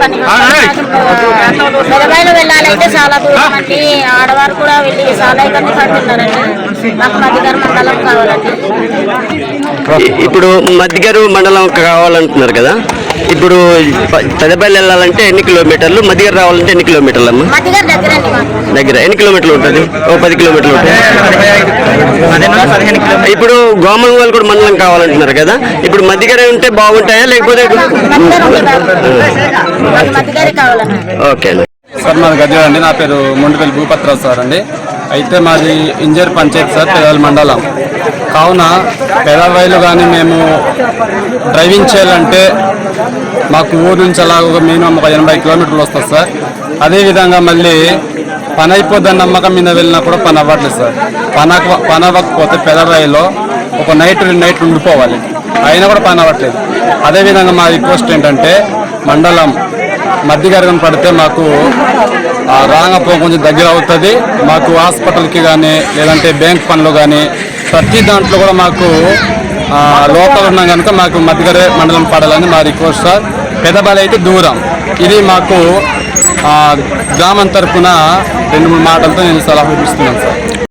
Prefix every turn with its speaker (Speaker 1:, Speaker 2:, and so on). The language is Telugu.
Speaker 1: పని వెళ్ళాలంటే చాలా దూరం అండి ఆడవారు కూడా వెళ్ళి చాలా ఇబ్బంది పడుతున్నారండి. మాకు మధ్యగారు మండలం కావాలండి.
Speaker 2: ఇప్పుడు మధ్యగారు మండలం కావాలంటున్నారు కదా. ఇప్పుడు ప- పెద్దపల్లి వెళ్ళాలంటే ఎన్ని కిలోమీటర్లు? మధ్యగారు రావాలంటే ఎన్ని కిలోమీటర్లు అమ్మా
Speaker 1: మధ్యగారు దగ్గర
Speaker 2: దగ్గర. ఎన్ని కిలోమీటర్లు ఉంటుంది? ఓ పది కిలోమీటర్లు ఉంటుంది. ఇప్పుడు గోమంగల్ కూడా మండలం కావాలంటున్నారు కదా? ఇప్పుడు మధ్యగారే ఉంటే బాగుంటాయా? లేకపోతే ఓకే. అండి
Speaker 3: సార్ మాది గద్వాల అండి. నా పేరు మొండిపల్లి భూపత్రావు సార్ అండి. అయితే మాది ఇంజర్ పంచాయత్ సార్ పెదల మండలం. కావున పెదవైలు కానీ మేము డ్రైవింగ్ చేయాలంటే మాకు ఊరు నుంచి అలా ఒక మినిమం ఒక ఎనభై కిలోమీటర్లు వస్తుంది సార్. అదేవిధంగా మళ్ళీ పని అయిపోద్దని నమ్మకం మీద వెళ్ళినా కూడా పని అవ్వట్లేదు సార్. పని పని అవ్వకపోతే పెదరాయిలో ఒక నైట్ రెండు నైట్లు ఉండిపోవాలి. అయినా కూడా పని అవ్వట్లేదు. అదేవిధంగా మా రిక్వెస్ట్ ఏంటంటే మండలం మధ్య పడితే మాకు ఆ రాంగపో కొంచెం దగ్గర అవుతుంది. మాకు హాస్పిటల్కి కానీ లేదంటే బ్యాంక్ పనులు కానీ ప్రతి దాంట్లో కూడా మాకు లోపల ఉన్నాం కనుక మాకు మధ్యగరే మండలం పడాలని మా రిక్వెస్ట్ సార్. పెదబలి అయితే దూరం. ఇది మాకు గ్రామం తరఫున రెండు మూడు మాటలతో నేను సలహా ఇస్తున్నాను సార్.